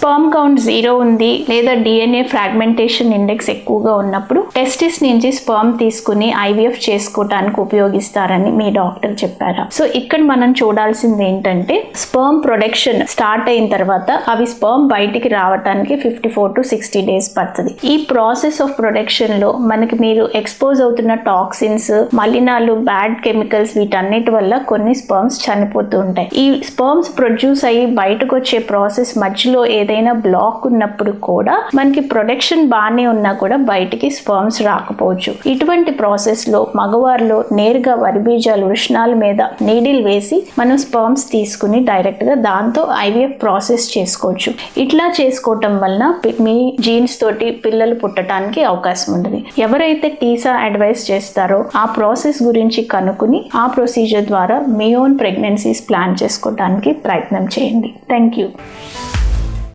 Sperm count zero ఉంది లేదా DNA fragmentation index ఎక్కువగా ఉన్నప్పుడు టెస్టిస్ నుంచి స్పర్మ్ తీసుకుని ఐవీఎఫ్ చేసుకోవటానికి ఉపయోగిస్తారని మీ డాక్టర్ చెప్పారా? సో ఇక్కడ మనం చూడాల్సింది ఏంటంటే స్పర్మ్ ప్రొడక్షన్ స్టార్ట్ అయిన తర్వాత అవి స్పర్మ్ బయటికి రావటానికి fifty four to sixty days పడుతుంది. ఈ ప్రాసెస్ ఆఫ్ ప్రొడక్షన్లో మనకి మీరు ఎక్స్పోజ్ అవుతున్న టాక్సిన్స్ మలినాలు బ్యాడ్ కెమికల్స్ వీటన్నిటి వల్ల కొన్ని స్పర్మ్స్ చనిపోతూ ఉంటాయి. ఈ స్పర్మ్స్ ప్రొడ్యూస్ అయ్యి బయటకు వచ్చే ప్రాసెస్ మధ్యలో ఏదైనా బ్లాక్ ఉన్నప్పుడు కూడా మనకి ప్రొడక్షన్ బాగానే ఉన్నా కూడా బయటికి స్పర్మ్స్ రాకపోవచ్చు. ఇటువంటి ప్రాసెస్లో మగవారిలో నేరుగా వరి బీజాలు వృషణాల మీద నీడిల్ వేసి మనం స్పర్మ్స్ తీసుకుని డైరెక్ట్గా దాంతో ఐవీఎఫ్ ప్రాసెస్ చేసుకోవచ్చు. ఇట్లా చేసుకోవటం వలన మీ జీన్స్ తోటి పిల్లలు పుట్టడానికి అవకాశం ఉంటుంది. ఎవరైతే టీసా అడ్వైస్ చేస్తారో ఆ ప్రాసెస్ గురించి కనుక్కుని ఆ ప్రొసీజర్ ద్వారా మీ ఓన్ ప్రెగ్నెన్సీస్ ప్లాన్ చేసుకోవడానికి ప్రయత్నం చేయండి. Thank you